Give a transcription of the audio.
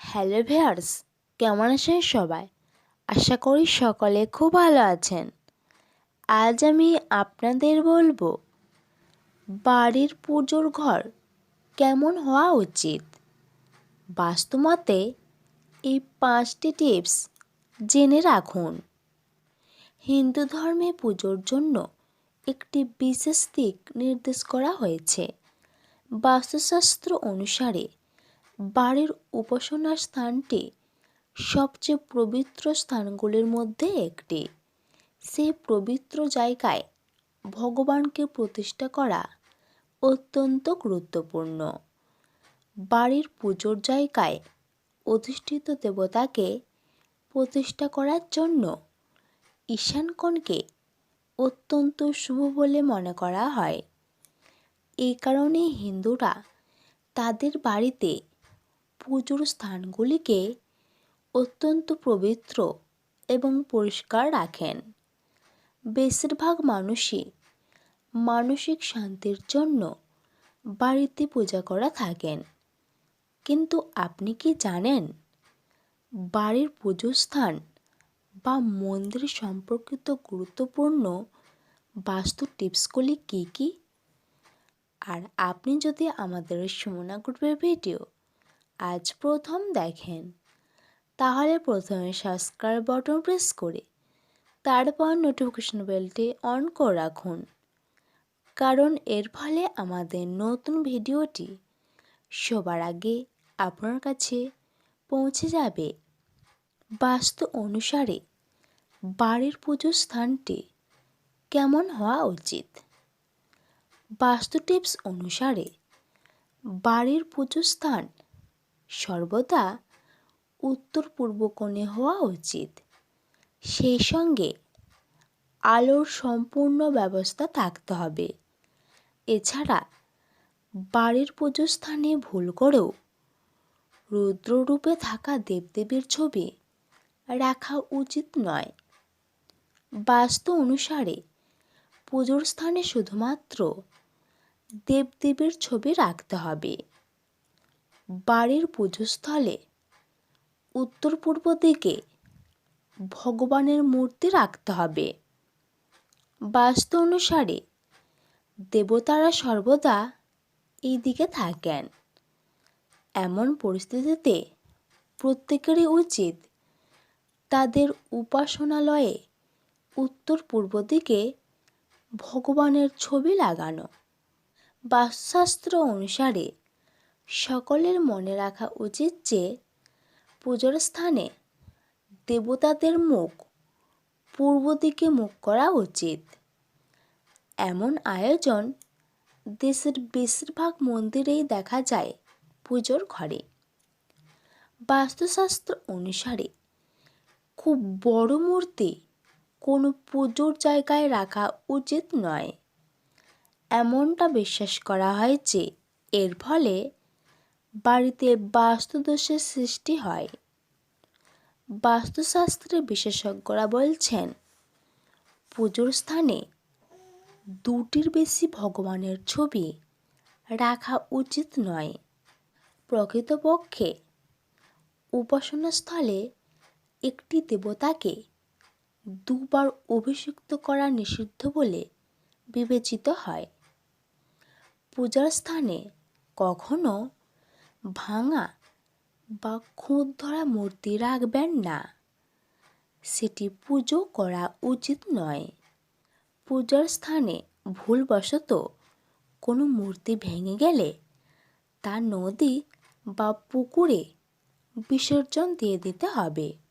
Hello viewers কেমন আছেন সবাই? আশা করি সকলে খুব ভালো আছেন। আজ আমি আপনাদের বলব, বাড়ির পুজোর ঘর কেমন হওয়া উচিত? বাস্তুমতে এই পাঁচটি টিপস জেনে রাখুন। হিন্দু ধর্মে পুজোর জন্য একটি বিশেষ দিক নির্দেশ করা হয়েছে। বাস্তুশাস্ত্র অনুসারে বাড়ির উপাসনার স্থানটি সবচেয়ে পবিত্র স্থানগুলির মধ্যে একটি। সে পবিত্র জায়গায় ভগবানকে প্রতিষ্ঠা করা অত্যন্ত গুরুত্বপূর্ণ। বাড়ির পুজোর জায়গায় অধিষ্ঠিত দেবতাকে প্রতিষ্ঠা করার জন্য ঈশানকোণকে অত্যন্ত শুভ বলে মনে করা হয়। এই কারণে হিন্দুরা তাদের বাড়িতে পুজোর স্থানগুলিকে অত্যন্ত পবিত্র এবং পরিষ্কার রাখেন। বেশিরভাগ মানুষই মানসিক শান্তির জন্য বাড়িতে পূজা করা থাকেন। কিন্তু আপনি কি জানেন বাড়ির পুজোর স্থান বা মন্দির সম্পর্কিত গুরুত্বপূর্ণ বাস্তু টিপসগুলি কী কী? আর আপনি যদি আমাদের সুমনা গ্রুপের ভিডিও আজ প্রথম দেখেন। তাহলে প্রথমে সাবস্ক্রাইব বটন প্রেস করে, তারপর নোটিফিকেশন বেলটি অন করে রাখুন। কারণ এর ফলে আমাদের নতুন ভিডিওটি সবার আগে আপনার কাছে পৌঁছে যাবে। বাস্তু অনুসারে বাড়ির পুজোর স্থানটি কেমন হওয়া উচিত? বাস্তু টিপস অনুসারে বাড়ির পুজোর স্থান সর্বদা উত্তর পূর্ব কোণে হওয়া উচিত। সেই সঙ্গে আলোর সম্পূর্ণ ব্যবস্থা থাকতে হবে। এছাড়া বাড়ির পুজোর স্থানে ভুল করেও রুদ্ররূপে থাকা দেবদেবীর ছবি রাখা উচিত নয়। বাস্তু অনুসারে পুজোর স্থানে শুধুমাত্র দেবদেবীর ছবি রাখতে হবে। বাড়ির পুজোস্থলে উত্তর পূর্ব দিকে ভগবানের মূর্তি রাখতে হবে। বাস্তু অনুসারে দেবতারা সর্বদা এই দিকে থাকেন। এমন পরিস্থিতিতে প্রত্যেকেরই উচিত তাদের উপাসনালয়ে উত্তর পূর্ব দিকে ভগবানের ছবি লাগানো। বাস্তুশাস্ত্র অনুসারে সকলের মনে রাখা উচিত যে, পুজোর স্থানে দেবতাদের মুখ পূর্ব দিকে মুখ করা উচিত। এমন আয়োজন দেশের বেশিরভাগ মন্দিরেই দেখা যায় পুজোর ঘরে। বাস্তুশাস্ত্র অনুসারে খুব বড় মূর্তি কোনো পুজোর জায়গায় রাখা উচিত নয়। এমনটা বিশ্বাস করা হয় যে, এর ফলে বাড়িতে বাস্তুদোষের সৃষ্টি হয়। বাস্তুশাস্ত্রে বিশেষজ্ঞরা বলছেন, পুজোর স্থানে দুটির বেশি ভগবানের ছবি রাখা উচিত নয়। প্রকৃতপক্ষে উপাসনাস্থলে একটি দেবতাকে দুবার অভিষিক্ত করা নিষিদ্ধ বলে বিবেচিত হয়। পূজার স্থানে কখনো ভাঙা বা খুঁত ধরা মূর্তি রাখবেন না। সেটি পুজো করা উচিত নয়। পূজার স্থানে ভুলবশত কোনো মূর্তি ভেঙে গেলে তা নদী বা পুকুরে বিসর্জন দিয়ে দিতে হবে।